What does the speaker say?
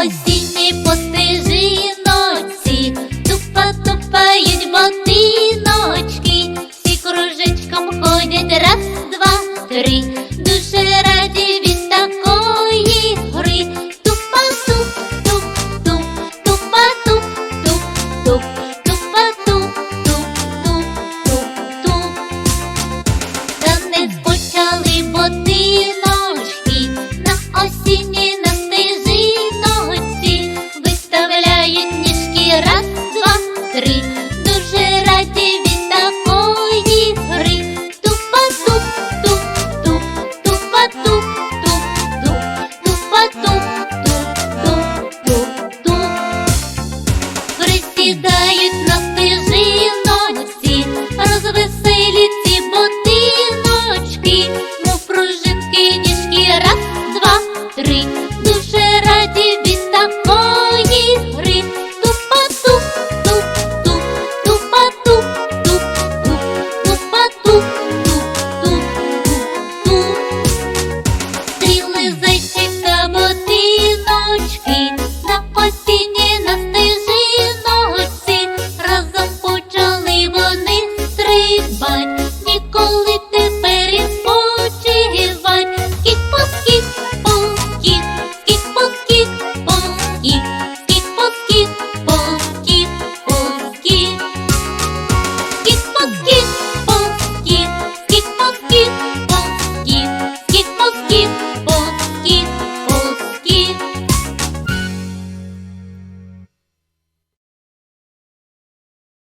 осінні постижи. раді Присідають на стежиночці, розвеселі ці ботиночки, мов пружинки ніжки раз.